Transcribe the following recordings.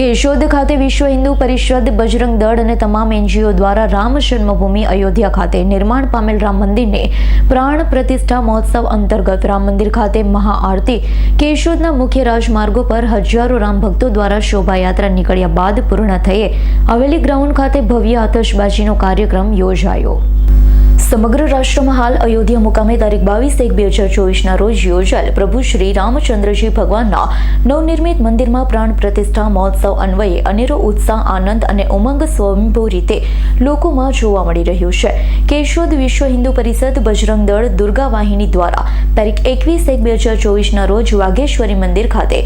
કેશોદ ખાતે વિશ્વ હિન્દુ પરિષદ, બજરંગ દળ અને તમામ એનજીઓ દ્વારા રામ જન્મભૂમિ અયોધ્યા ખાતે નિર્માણ પામેલ રામ મંદિરને પ્રાણ પ્રતિષ્ઠા મહોત્સવ અંતર્ગત રામ મંદિર ખાતે મહાઆરતી કેશોદના મુખ્ય રાજમાર્ગો પર હજારો રામ ભક્તો દ્વારા શોભાયાત્રા નીકળ્યા બાદ પૂર્ણ થયે. હવેલી ગ્રાઉન્ડ ખાતે ભવ્ય આતશબાજીનો કાર્યક્રમ યોજાયો. સમગ્ર રાષ્ટ્રમાં હાલ અયોધ્યા મુકામે તારીખ બાવીસ એક બે હજાર ચોવીસના રોજ યોજાયેલ પ્રભુ શ્રી રામચંદ્રજી ભગવાનના નવનિર્મિત મંદિરમાં પ્રાણ પ્રતિષ્ઠા મહોત્સવ અન્વયે અનેરો ઉત્સાહ, આનંદ અને ઉમંગ સ્વયંભૂ રીતે લોકોમાં જોવા મળી રહ્યું છે. કેશોદ વિશ્વ હિન્દુ પરિષદ બજરંગ દળ દુર્ગા વાહિની દ્વારા તારીખ એકવીસ એક બે હજાર ચોવીસના રોજ વાઘેશ્વરી મંદિર ખાતે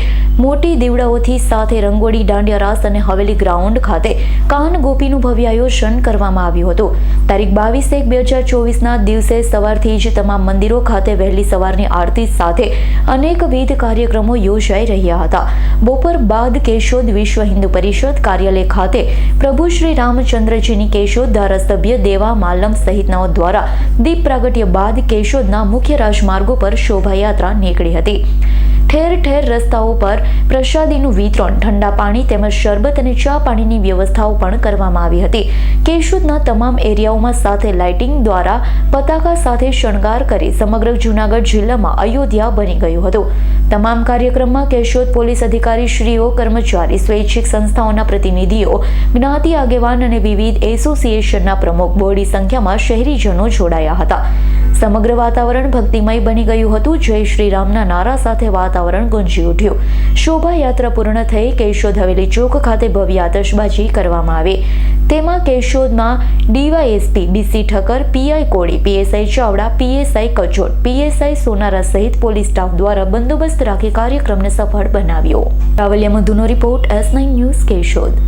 મોટી દીવડાઓથી સાથે રંગોળી, દાંડિયા રાસ અને હવેલી ગ્રાઉન્ડ ખાતે કાન ગોપીનું ભવ્ય આયોજન કરવામાં આવ્યું હતું. તારીખ બાવીસ એક બે હજાર ચોવીસના દિવસે સવારથી જ તમામ મંદિરો ખાતે વહેલી સવારની આરતી સાથે અનેકવિધ કાર્યક્રમો યોજાઈ રહ્યા હતા. બપોર બાદ કેશોદ વિશ્વ હિન્દુ પરિષદ કાર્યાલય ખાતે પ્રભુ શ્રી રામચંદ્રજીની કેશોદ ધારાસભ્ય દેવા માલમ સહિતનાઓ દ્વારા દીપ પ્રાગટ્ય બાદ કેશોદના મુખ્ય રાજમાર્ગો પર શોભાયાત્રા નીકળી હતી. ઠેર ઠેર રસ્તાઓ પર પ્રસાદીનું વિતરણ, ઠંડા પાણી તેમજ શરબત અને ચા પાણીની વ્યવસ્થાઓ પણ કરવામાં આવી હતી. કેશોદના તમામ એરિયાઓમાં સાથે લાઇટિંગ દ્વારા પતાકા સાથે શણગાર કરી સમગ્ર જૂનાગઢ જિલ્લામાં અયોધ્યા બની ગયું હતું. તમામ કાર્યક્રમમાં કેશોદ પોલીસ અધિકારી શ્રીઓ, કર્મચારી, સ્વૈચ્છિક સંસ્થાઓના પ્રતિનિધિઓ, જ્ઞાતિ આગેવાન અને વિવિધ એસોસિએશનના પ્રમુખ, બહોળી સંખ્યામાં શહેરીજનો જોડાયા હતા. સમગ્ર વાતાવરણ ભક્તિમય બની ગયું હતું. જય શ્રી રામના નારા સાથે વાતાવરણ ગુંજી ઉઠ્યું. શોભાયાત્રા પૂર્ણ થઈ કેશોદ હવેલી ચોક ખાતે ભવ્ય આતશબાજી કરવામાં આવી. તેમાં કેશોદમાં DYSP BC Thakkar, PI Koli, PSI Chavda, PSI Kachot, PSI Sonara સહિત પોલીસ સ્ટાફ દ્વારા બંદોબસ્ત રાખી કાર્યક્રમને સફળ બનાવ્યો. Ravaliya મધુનો report S nine news Keshod.